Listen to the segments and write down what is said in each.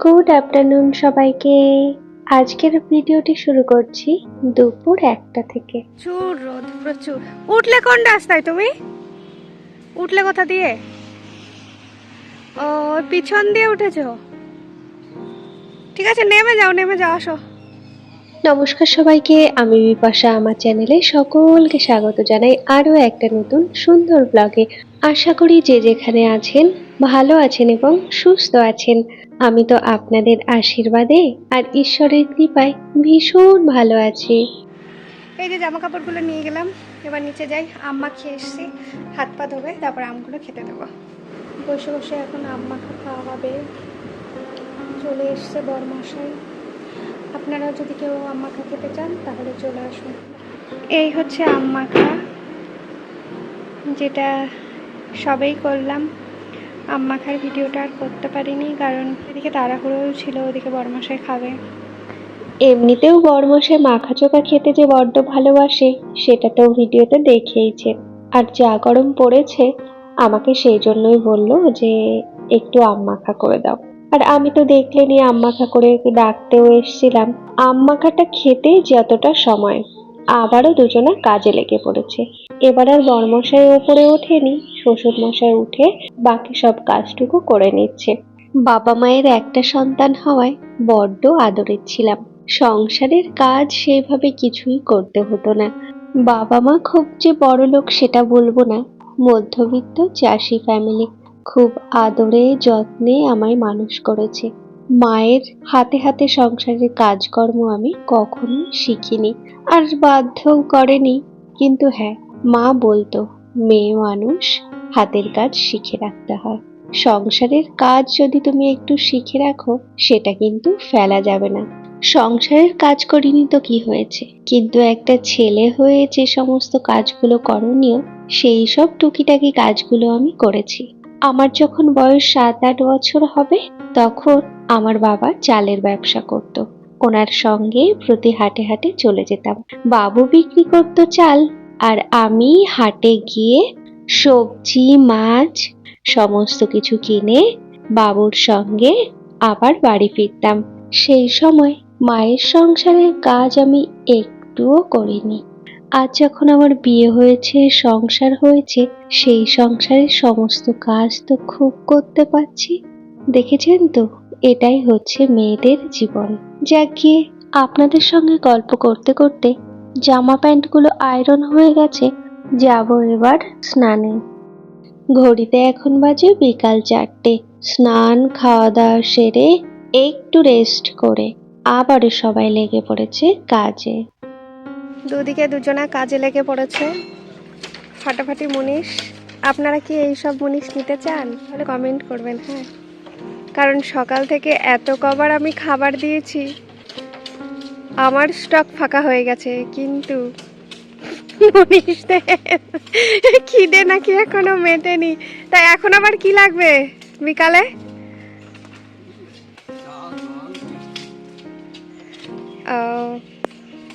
Good afternoon সবাইকে। আজকের ভিডিওটি শুরু করছি দুপুর একটা থেকে। প্রচুর রোদ প্রচুর। উঠলে কোন রাস্তায় তুমি? উঠলে কোথা দিয়ে? ও পিছন দিয়ে উঠেছো? ঠিক আছে নেমে যাও নেমে যাও আসো। নমস্কার সবাইকে আমি বিপাশা আমার চ্যানেলে সকলকে স্বাগত জানাই আরও একটা নতুন সুন্দর ব্লগে। আশা করি যে যেখানে আছেন ভালো আছেন এবং সুস্থ আছেন। আমি তো আপনাদের আশীর্বাদে আর ঈশ্বরের কৃপায় ভীষণ ভালো আছি। এই যে জামা কাপড়গুলো নিয়ে গেলাম, এবার নিচে যাই। আম্মা খেয়ে এসছি, হাত পা ধোবে, তারপর আমগুলো খেতে দেবো। বসে বসে এখন আম্মা খাওয়া হবে চলে এসছে বরমশাই। আপনারা যদি কেউ আম্মাখা খেতে চান, তাহলে চলে আসুন। এই হচ্ছে আম্মাখা যেটা সবেই করলাম। আম্মাখার ভিডিওটা আর করতে পারিনি, কারণ এদিকে তাড়াহুড়োও ছিল, ওদিকে বরমশাই খাবে। এমনিতেও বরমশাই মাখা চোখা খেতে যে বড্ড ভালোবাসে সেটা তো ভিডিওতে দেখেইছেন আর যা গরম পড়েছে, আমাকে সেই জন্যই বলল যে, একটু আম্মাখা করে দাও। আর আমি তো দেখলেনি আম্মাখা করে ডাকতেও এসছিলাম। আম্মাখাটা খেতে যতটা সময় আবারও দুজনে কাজে লেগে পড়েছে। এবার আর বরমশাই ওপরে ওঠেনি শ্বশুর মশাই উঠে বাকি সব কাজটুকু করে নিচ্ছে। বাবা মায়ের একটা সন্তান হওয়ায় বড্ড আদরের ছিলাম। সংসারের কাজ সেইভাবে কিছুই করতে হতো না। বাবা মা খুব যে বড় লোক সেটা বলব না। মধ্যবিত্ত চাষি ফ্যামিলি খুব আদরে, যত্নে আমায় মানুষ করেছে। মায়ের হাতে হাতে সংসারের কাজকর্ম আমি কখনো শিখিনি আর বাধ্য করেনি। কিন্তু হ্যাঁ মা বলতো, মেয়ে মানুষ হাতের কাজ শিখে রাখতে হয়। সংসারের কাজ যদি তুমি একটু শিখে রাখো, সেটা কিন্তু ফেলা যাবে না। সংসারের কাজ করিনি তো কি হয়েছে? কিন্তু একটা ছেলে হয়ে যে সমস্ত কাজগুলো করণীয়, সেই সব টুকিটাকি কাজগুলো আমি করেছি। আমার যখন বয়স সাত আট বছর হবে, তখন আমার বাবা চালের ব্যবসা করত। ওনার সঙ্গে প্রতি হাটে হাটে চলে যেতাম। বাবু বিক্রি করত চাল, আর আমি হাটে গিয়ে সবজি, মাছ সমস্ত কিছু কিনে বাবুর সঙ্গে আবার বাড়ি ফিরতাম। সেই সময় মায়ের সংসারের কাজ আমি একটুও করিনি। আজ যখন আমার বিয়ে হয়েছে, সংসার হয়েছে, সেই সংসারের সমস্ত কাজ তো খুব করতে পারছি। দেখেছেন তো? এটাই হচ্ছে মেয়েদের জীবন। যা গিয়ে আপনাদের সঙ্গে গল্প করতে করতে জামা প্যান্টগুলো আয়রন হয়ে গেছে, যাব এবার স্নানে। ঘড়িতে এখন বাজে বিকাল চারটে। স্নান খাওয়া দাওয়া সেরে একটু রেস্ট করে আবারও সবাই লেগে পড়েছে কাজে। দুদিকে দুজনা কাজে লেগে পড়েছে? ফাটাফাটি মুনিশ, আপনারা কি এইসব মুনিশ নিতে চান? তাহলে কমেন্ট করবেন হ্যাঁ। কারণ সকাল থেকে এত কবার আমি খাবার দিয়েছি। আমার স্টক ফাঁকা হয়ে গেছে, কিন্তু খিদে নাকি এখনও মেটেনি? তাই এখন আবার কি লাগবে বিকালে?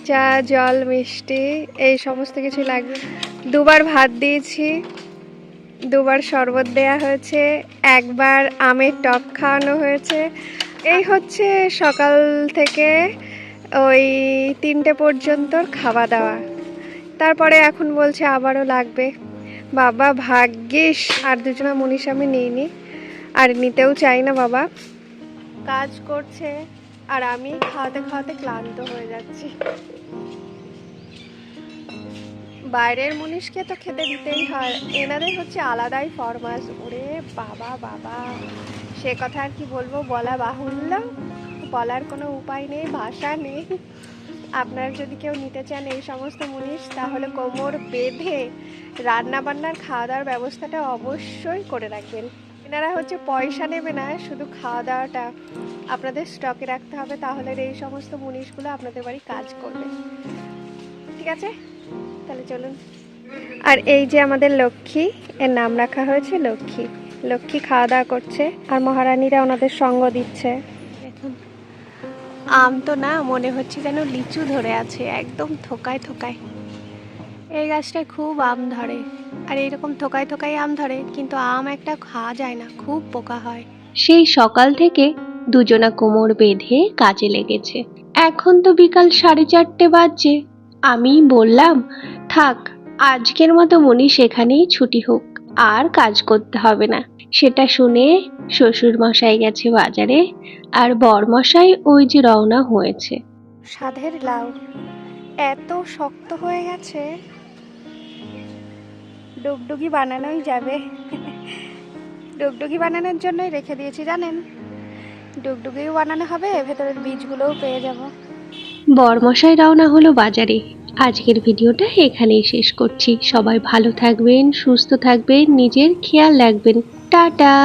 চা, জল, মিষ্টি, এই সমস্ত কিছু লাগবে। দুবার ভাত দিয়েছি। দুবার শরবত দেয়া হয়েছে, একবার আমের টক খাওয়ানো হয়েছে। এই হচ্ছে সকাল থেকে ওই তিনটে পর্যন্ত খাওয়া দাওয়া। তারপরে এখন বলছে আবারও লাগবে। বাবা, ভাগ্যিস! আর দুজনা মনীষ আমি নিইনি। আর নিতেও চাই না বাবা। কাজ করছে, আর আমি খাওয়াতে খাওয়াতে ক্লান্ত হয়ে যাচ্ছি। বাইরের মুনিশকে তো খেতে দিতেই হয়। এনাদের হচ্ছে আলাদাই ফরমাস ওরে বাবা বাবা। সে কথা আর কি বলব? বলা বাহুল্য। বলার কোনো উপায় নেই, ভাষা নেই। আপনার যদি কেউ নিতে চান এই সমস্ত মুনিশ, তাহলে কোমর বেঁধে রান্না বান্নার খাওয়া দাওয়ার ব্যবস্থাটা অবশ্যই করে রাখবেন। এনারা হচ্ছে পয়সা নেবে না, শুধু খাওয়া দাওয়াটা আপনাদের স্টকে রাখতে হবে। তাহলে এই সমস্ত মুনিশগুলো আপনাদের বাড়ি কাজ করবে। ঠিক আছে? তাহলে চলুন। আর এই যে আমাদের লক্ষ্মী এর নাম রাখা হয়েছে লক্ষ্মী। লক্ষ্মী খাওয়া দাওয়া করছে আর মহারানীরা ওনাদের সঙ্গ দিচ্ছে। দেখুন আম তো না মনে হচ্ছে যেন লিচু ধরে আছে একদম থোকায় থোকায়। এই গাছটায় খুব আম ধরে আর এইরকম থোকায় থোকায় আম ধরে কিন্তু আম একটা খাওয়া যায় না খুব পোকা হয়। সেই সকাল থেকে দুজনা কোমর বেঁধে কাজে লেগেছে। এখন তো বিকাল সাড়ে চারটে বাজছে। আমি বললাম থাক আজকের মতো মনি সেখানেই ছুটি হোক আর কাজ করতে হবে না। সেটা শুনে শ্বশুর মশাই গেছে বাজারে আর বরমশাই ওই যে রওনা হয়েছে। সাধের লাউ এত শক্ত হয়ে গেছে। ডুগডুগি বানানোই যাবে। ডুগডুগি বানানোর জন্যই রেখে দিয়েছি জানেন? ডুগডুগিও বানানো হবে ভেতরের বীজগুলোও পেয়ে যাব। বরমশাই রওনা হলো বাজারে আজকের ভিডিওটা এখানেই শেষ করছি। সবাই ভালো থাকবেন সুস্থ থাকবেন নিজের খেয়াল রাখবেন। টাটা!